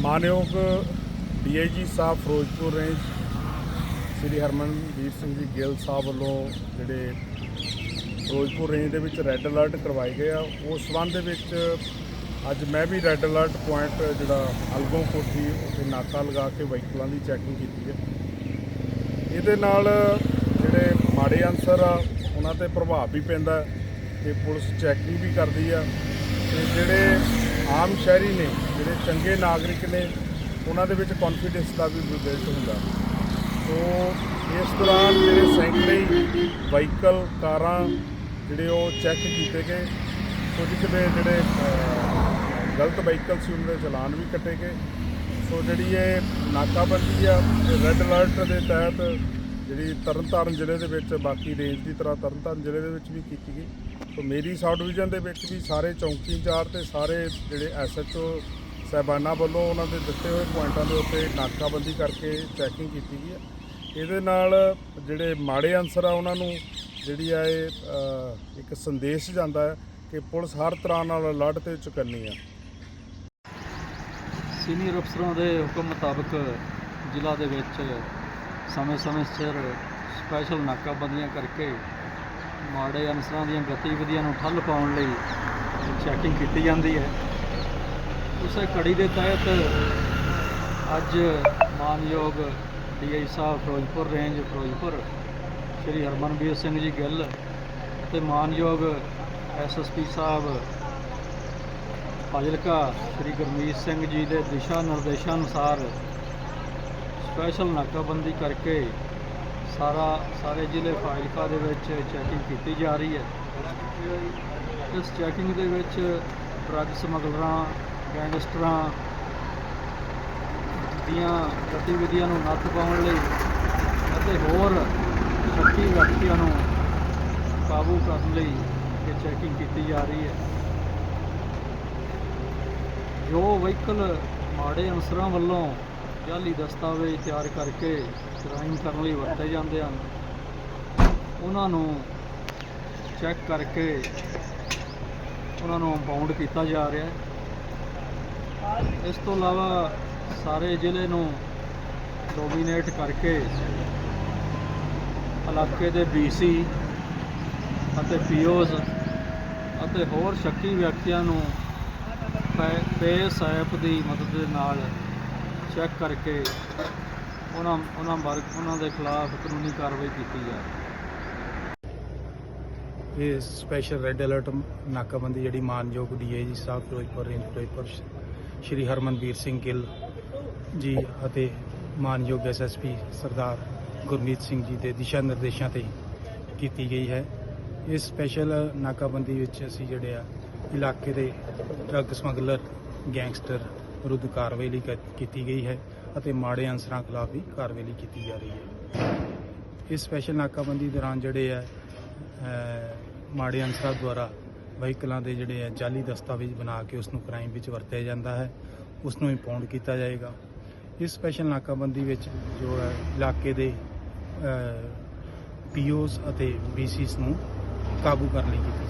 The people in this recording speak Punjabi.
ਮਾਨਯੋਗ ਡੀਆਈਜੀ ਸਾਹਿਬ ਫਿਰੋਜ਼ਪੁਰ ਰੇਂਜ ਸ੍ਰੀ ਹਰਮਨਦੀਪ ਸਿੰਘ ਜੀ ਗਿੱਲ ਸਾਹਿਬ ਵੱਲੋਂ ਜਿਹੜੇ ਫਿਰੋਜ਼ਪੁਰ ਰੇਂਜ ਦੇ ਵਿੱਚ ਰੈੱਡ ਅਲਰਟ ਕਰਵਾਏ ਗਏ ਆ। ਉਸ ਸੰਬੰਧ ਦੇ ਵਿੱਚ ਅੱਜ ਮੈਂ ਵੀ ਰੈੱਡ ਅਲਰਟ ਪੁਆਇੰਟ ਜਿਹੜਾ ਅਲਗੋਂ ਕੋਠੀ ਉੱਤੇ ਨਾਕਾ ਲਗਾ ਕੇ ਵਹੀਕਲਾਂ ਦੀ ਚੈਕਿੰਗ ਕੀਤੀ ਹੈ। ਇਹਦੇ ਨਾਲ ਜਿਹੜੇ ਮਾੜੇ ਅਨਸਰ ਆ, ਉਹਨਾਂ ਤੇ ਪ੍ਰਭਾਵ ਵੀ ਪੈਂਦਾ ਹੈ ਤੇ ਪੁਲਿਸ ਚੈਕਿੰਗ ਵੀ ਕਰਦੀ ਆ ਤੇ ਜਿਹੜੇ ਆਮ ਸ਼ਹਿਰੀ ਨੇ, ਜਿਹੜੇ ਚੰਗੇ ਨਾਗਰਿਕ ਨੇ, ਉਹਨਾਂ ਦੇ ਵਿੱਚ ਕੌਨਫੀਡੈਂਸ ਦਾ ਵੀ ਬਿਲਡ ਹੁੰਦਾ। ਸੋ ਇਸ ਦੌਰਾਨ ਜਿਹੜੇ ਸੈਂਕੜੇ ਵਹੀਕਲ, ਕਾਰਾਂ ਜਿਹੜੇ ਉਹ ਚੈੱਕ ਕੀਤੇ ਗਏ। ਕੁਝ ਕਿਤੇ ਜਿਹੜੇ ਗਲਤ ਵਹੀਕਲ ਸੀ ਉਹਨਾਂ ਦੇ ਚਲਾਨ ਵੀ ਕੱਟੇ ਗਏ। ਸੋ ਜਿਹੜੀ ਇਹ ਨਾਕਾਬੰਦੀ ਆ ਰੈੱਡ ਅਲਰਟ ਦੇ ਤਹਿਤ ਜਿਹੜੀ ਤਰਨਤਾਰਨ ਜ਼ਿਲ੍ਹੇ ਦੇ ਵਿੱਚ, ਬਾਕੀ ਰੇਂਜ ਦੀ ਤਰ੍ਹਾਂ ਤਰਨਤਾਰਨ ਜ਼ਿਲ੍ਹੇ ਦੇ ਵਿੱਚ ਵੀ ਕੀਤੀ ਗਈ। ਸੋ ਮੇਰੀ ਸਬ ਡਿਵੀਜ਼ਨ ਦੇ ਵਿੱਚ ਵੀ ਸਾਰੇ ਚੌਂਕੀ ਇੰਚਾਰਜ ਤੇ ਸਾਰੇ ਜਿਹੜੇ ਐਸਐਚਓ ਸਾਹਿਬਾਨਾਂ ਵੱਲੋਂ ਉਹਨਾਂ ਦੇ ਦਿੱਤੇ ਹੋਏ ਪੁਆਇੰਟਾਂ ਦੇ ਉੱਤੇ ਨਾਕਾਬੰਦੀ ਕਰਕੇ ਚੈਕਿੰਗ ਕੀਤੀ ਗਈ ਹੈ। ਇਹਦੇ ਨਾਲ ਜਿਹੜੇ ਮਾੜੇ ਅਨਸਰ ਆ ਉਹਨਾਂ ਨੂੰ ਜਿਹੜੀ ਆ ਇਹ ਇੱਕ ਸੰਦੇਸ਼ ਜਾਂਦਾ ਹੈ ਕਿ ਪੁਲਿਸ ਹਰ ਤਰ੍ਹਾਂ ਨਾਲ ਅਲਰਟ ਤੇ ਚੁਕੰਨੀ ਆ। ਸੀਨੀਅਰ ਅਫਸਰਾਂ ਦੇ ਹੁਕਮ ਮੁਤਾਬਕ ਜ਼ਿਲ੍ਹਾ ਦੇ ਵਿੱਚ ਸਮੇਂ-ਸਮੇਂ ਸਿਰ ਸਪੈਸ਼ਲ ਨਾਕਾਬੰਦੀਆਂ ਕਰਕੇ ਮਾੜੇ ਅਨਸਰਾਂ ਦੀਆਂ ਗਤੀਵਿਧੀਆਂ ਨੂੰ ਠੱਲ ਪਾਉਣ ਲਈ ਚੈਕਿੰਗ ਕੀਤੀ ਜਾਂਦੀ ਹੈ। ਉਸੇ ਕੜੀ ਦੇ ਤਹਿਤ ਅੱਜ ਮਾਨਯੋਗ ਡੀਆਈ ਸਾਹਿਬ ਫਿਰੋਜ਼ਪੁਰ ਰੇਂਜ ਫਿਰੋਜ਼ਪੁਰ ਸ਼੍ਰੀ ਹਰਮਨਵੀਰ ਸਿੰਘ ਜੀ ਗਿੱਲ ਅਤੇ ਮਾਨਯੋਗ ਐਸਐਸਪੀ ਸਾਹਿਬ ਫਾਜ਼ਿਲਕਾ ਸ਼੍ਰੀ ਗੁਰਮੀਤ ਸਿੰਘ ਜੀ ਦੇ ਦਿਸ਼ਾ ਨਿਰਦੇਸ਼ਾਂ ਅਨੁਸਾਰ ਸਪੈਸ਼ਲ ਨਾਕਾਬੰਦੀ ਕਰਕੇ ਸਾਰਾ ਸਾਰੇ ਜ਼ਿਲ੍ਹੇ ਫਾਜ਼ਿਲਕਾ ਦੇ ਵਿੱਚ ਚੈਕਿੰਗ ਕੀਤੀ ਜਾ ਰਹੀ ਹੈ। ਇਸ ਚੈਕਿੰਗ ਦੇ ਵਿੱਚ ਡਰੱਗ ਸਮਗਲਰਾਂ ਗੈਂਗਸਟਰਾਂ ਦੀਆਂ ਗਤੀਵਿਧੀਆਂ ਨੂੰ ਨੱਥ ਪਾਉਣ ਲਈ ਅਤੇ ਹੋਰ ਸ਼ੱਕੀ ਵਿਅਕਤੀਆਂ ਨੂੰ ਕਾਬੂ ਕਰਨ ਲਈ ਇਹ ਚੈਕਿੰਗ ਕੀਤੀ ਜਾ ਰਹੀ ਹੈ। ਜੋ ਵਹੀਕਲ ਮਾੜੇ ਅਨਸਰਾਂ ਵੱਲੋਂ ਜਾਲੀ ਦਸਤਾਵੇਜ਼ ਤਿਆਰ ਕਰਕੇ ਕ੍ਰਾਈਮ ਕਰਨ ਲਈ ਵਰਤੇ ਜਾਂਦੇ ਹਨ। ਉਹਨਾਂ ਨੂੰ ਚੈੱਕ ਕਰਕੇ ਉਹਨਾਂ ਨੂੰ ਇੰਪਾਊਂਡ ਕੀਤਾ ਜਾ ਰਿਹਾ ਹੈ। ਇਸ ਤੋਂ ਇਲਾਵਾ ਸਾਰੇ ਜ਼ਿਲ੍ਹੇ ਨੂੰ ਡੋਮੀਨੇਟ ਕਰਕੇ ਇਲਾਕੇ ਦੇ ਬੀਸੀ ਅਤੇ ਪੀਓਜ਼ ਅਤੇ ਹੋਰ ਸ਼ੱਕੀ ਵਿਅਕਤੀਆਂ ਨੂੰ ਪੇਸ ਐਪ ਦੀ ਮਦਦ ਦੇ ਨਾਲ ਚੈੱਕ ਕਰਕੇ ਉਹਨਾਂ ਉਹਨਾਂ ਵਰਗ, ਉਹਨਾਂ ਦੇ ਖਿਲਾਫ ਕਾਨੂੰਨੀ ਕਾਰਵਾਈ ਕੀਤੀ ਜਾਵੇ। ਇਹ ਸਪੈਸ਼ਲ ਰੈੱਡ ਅਲਰਟ ਨਾਕਾਬੰਦੀ ਜਿਹੜੀ ਮਾਨਯੋਗ ਡੀਆਈਜੀ ਸਾਹਿਬ, ਫਿਰੋਜ਼ਪੁਰ, ਰੇਂਜ ਫਿਰੋਜ਼ਪੁਰ ਸ਼੍ਰੀ ਹਰਮਨਵੀਰ ਸਿੰਘ ਗਿੱਲ ਜੀ ਅਤੇ ਮਾਨਯੋਗ ਐਸਐਸਪੀ ਸਰਦਾਰ ਗੁਰਮੀਤ ਸਿੰਘ ਜੀ ਦੇ ਦਿਸ਼ਾ ਨਿਰਦੇਸ਼ਾਂ ਤੇ ਕੀਤੀ ਗਈ ਹੈ। ਇਸ ਸਪੈਸ਼ਲ ਨਾਕਾਬੰਦੀ ਵਿੱਚ ਅਸੀਂ ਜਿਹੜੇ ਆ, ਇਲਾਕੇ ਦੇ ਡਰੱਗ ਸਮਗਲਰ ਗੈਂਗਸਟਰ ਵਿਰੁੱਧ ਕਾਰਵਾਈ ਲਈ ਕ- ਕੀਤੀ ਗਈ ਹੈ ਅਤੇ ਮਾੜੇ ਅਨਸਰਾਂ ਖਿਲਾਫ ਵੀ ਕਾਰਵਾਈ ਲਈ ਕੀਤੀ ਜਾ ਰਹੀ ਹੈ। ਇਸ ਸਪੈਸ਼ਲ ਨਾਕਾਬੰਦੀ ਦੌਰਾਨ ਜਿਹੜੇ ਹੈ, ਅਹ, ਮਾੜੇ ਅਨਸਰਾਂ ਦੁਆਰਾ ਵਹੀਕਲਾਂ ਦੇ ਜਿਹੜੇ ਹੈ, ਜਾਲੀ ਦਸਤਾਵੇਜ਼ ਬਣਾ ਕੇ ਉਸ ਨੂੰ ਕ੍ਰਾਈਮ ਵਿੱਚ ਵਰਤਿਆ ਜਾਂਦਾ ਹੈ। ਉਸ ਨੂੰ ਇੰਪਾਊਂਡ ਕੀਤਾ ਜਾਏਗਾ। ਇਸ ਸਪੈਸ਼ਲ ਨਾਕਾਬੰਦੀ ਵਿੱਚ ਜੋ ਹੈ, ਇਲਾਕੇ ਦੇ ਪੀਓਜ਼ ਅਤੇ ਬੀਸੀਸ ਨੂੰ ਕਾਬੂ ਕਰਨ ਲਈ ਕੀਤੀ